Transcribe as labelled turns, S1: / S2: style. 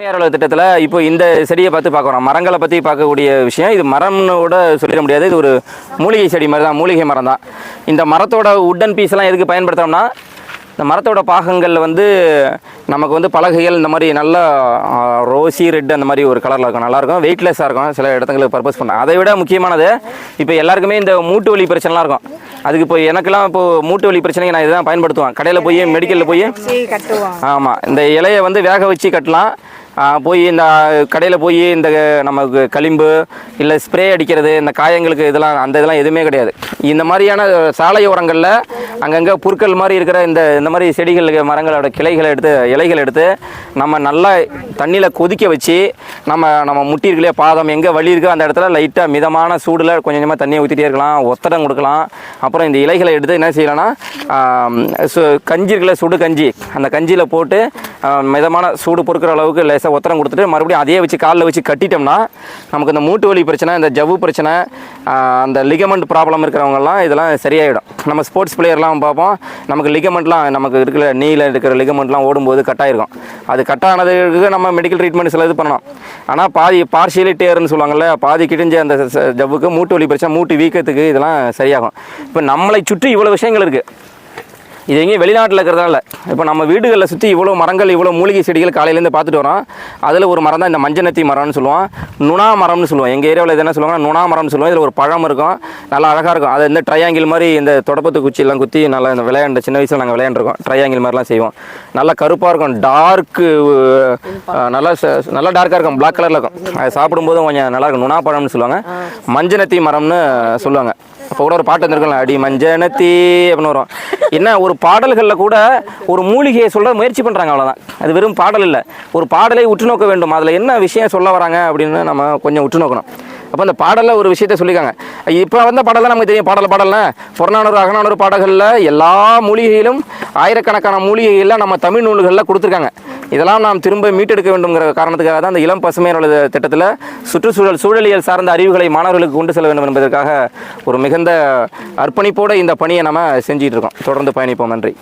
S1: மேரளவு திட்டத்தில் இப்போ இந்த செடியை பார்த்து பார்க்குறோம் மரங்களை பற்றி பார்க்கக்கூடிய விஷயம் இது மரம்னு கூட சொல்லிட முடியாது. இது ஒரு மூலிகை செடி மாதிரி தான் மூலிகை மரம் தான். இந்த மரத்தோட உட்டன் பீஸ்லாம் எதுக்கு பயன்படுத்துகிறோம்னா இந்த மரத்தோட பாகங்களில் வந்து நமக்கு வந்து பலகைகள் இந்த மாதிரி நல்ல ரோசி ரெட் அந்த மாதிரி ஒரு கலரில் இருக்கும். நல்லாயிருக்கும் வெயிட்லெஸ்ஸாக இருக்கும். சில இடத்துங்களுக்கு பர்பஸ் பண்ண அதை விட முக்கியமானது இப்போ எல்லாருக்குமே இந்த மூட்டு வலி பிரச்சனைலாம் இருக்கும். அதுக்கு இப்போ எனக்கெல்லாம் இப்போ மூட்டு வலி பிரச்சனைக்கு நான் இதுதான் பயன்படுத்துவேன். கடையில் போய் மெடிக்கலில் போய் ஆமாம் இந்த இலையை வந்து வேக வச்சு கட்டலாம். போய் இந்த கடையில் போய் இந்த நமக்கு களிம்பு இல்லை ஸ்ப்ரே அடிக்கிறது இந்த காயங்களுக்கு இதெல்லாம் அந்த இதெல்லாம் எதுவுமே கிடையாது. இந்த மாதிரியான சாலை ஓரங்களில் அங்கங்கே புற்கள் மாதிரி இருக்கிற இந்த இந்த மாதிரி செடிகள் மரங்களோட கிளைகளை எடுத்து இலைகள் எடுத்து நம்ம நல்லா தண்ணியில் கொதிக்க வச்சு நம்ம நம்ம முட்டி பாதம் எங்கே வலி இருக்கோ அந்த இடத்துல லைட்டாக மிதமான சூடில் கொஞ்சம் கொஞ்சமாக தண்ணியை ஊற்றிட்டே இருக்கலாம் ஒத்தடம் கொடுக்கலாம். அப்புறம் இந்த இலைகளை எடுத்து என்ன செய்யலாம்னா சு- கஞ்சி இருக்கல சுடு கஞ்சி அந்த கஞ்சியில் போட்டு மிதமான சூடு பொறுக்கிற அளவுக்கு லேசாக ஒத்தரம் கொடுத்துட்டு மறுபடியும் அதையே வச்சு காலில் வச்சு கட்டிட்டோம்னா நமக்கு இந்த மூட்டு வலி பிரச்சனை இந்த ஜவ்வு பிரச்சனை அந்த லிகமெண்ட் ப்ராப்ளம் இருக்கிறவங்கலாம் இதெல்லாம் சரியாயிடும். நம்ம ஸ்போர்ட்ஸ் பிளேயர்லாம் பார்ப்போம். நமக்கு லிகமெண்ட்லாம் நமக்கு இருக்கிற நீல இருக்கிற லிகமெண்ட்லாம் ஓடும்போது கட்டாயிருக்கும். அது கட்டானதுக்கு நம்ம மெடிக்கல் ட்ரீட்மெண்ட் சில இது பண்ணணும். ஆனால் பாதி பார்ஷியலி டேர்னு பாதி கிழிஞ்ச அந்த ஜவ்வுக்கு மூட்டு வலி பிரச்சனை மூட்டு வீக்கத்துக்கு இதெல்லாம் சரியாகும். இப்போ நம்மளை சுற்றி இவ்வளோ விஷயங்கள் இருக்குது இது எங்கேயும் வெளிநாட்டில் இருக்கிறதால இப்போ நம்ம வீடுகளில் சுற்றி இவ்வளோ மரங்கள் இவ்வளோ மூலிகை செடிகள் காலையிலேருந்து பார்த்துட்டு வரோம். அதில் ஒரு மரம் தான் இந்த மஞ்சநத்தி மரம்னு சொல்லுவோம். நுணா மரம்னு சொல்லுவோம். எங்கள் ஏரியாவில் இது என்ன சொல்லுவாங்கன்னா நுணா மரம்னு சொல்லுவோம். இதில் ஒரு பழம் இருக்கும். நல்லா அழகாக இருக்கும். அது இந்த ட்ரையாங்கிள் மாதிரி இந்த தொடப்பத்து குச்சியெல்லாம் குத்தி நல்லா இந்த விளையாண்ட சின்ன வயசில் நாங்கள் விளையாண்டுருக்கோம். ட்ரையாங்கிள் மாதிரிலாம் செய்வோம். நல்லா கருப்பாக இருக்கும். டார்க்கு நல்லா ச- நல்லா டார்க்காக இருக்கும். பிளாக் கலரில் இருக்கும். அது சாப்பிடும்போதும் கொஞ்சம் நல்லா இருக்கும். நுணா பழம்னு சொல்லுவாங்க. மஞ்சநத்தி மரம்னு சொல்லுவாங்க. அப்போ கூட ஒரு பாட்டு வந்திருக்கும்ல அடி மஞ்சனத்தி அப்படின்னு வரும். என்ன ஒரு பாடல்களில் கூட ஒரு மூலிகையை சொல்ல முயற்சி பண்ணுறாங்க அவ்வளோதான் அது வெறும் பாடல் இல்லை. ஒரு பாடலை உற்று நோக்க வேண்டும். அதில் என்ன விஷயம் சொல்ல வராங்க அப்படின்னு நம்ம கொஞ்சம் உற்று நோக்கணும் அப்போ அந்த பாடலில் ஒரு விஷயத்த சொல்லியிருக்காங்க. இப்போ வந்த பாடல் நமக்கு தெரியும். பாடல் பாடலில் புறநானூறு அகநானூறு பாடல்களில் எல்லா மூலிகையிலும் ஆயிரக்கணக்கான மூலிகைகளில் நம்ம தமிழ் நூல்களில் கொடுத்துருக்காங்க. இதெல்லாம் நாம் திரும்ப மீட்டெடுக்க வேண்டும்ங்கிற காரணத்துக்காக தான் அந்த இளம் பசுமை நல திட்டத்தில் சுற்றுச்சூழல் சூழலியல் சார்ந்த அறிவுகளை மாணவர்களுக்கு கொண்டு செல்ல வேண்டும் என்பதற்காக ஒரு மிகுந்த அர்ப்பணிப்போடு இந்த பணியை நம்ம செஞ்சிகிட்டு இருக்கோம். தொடர்ந்து பயணிப்போம். நன்றி.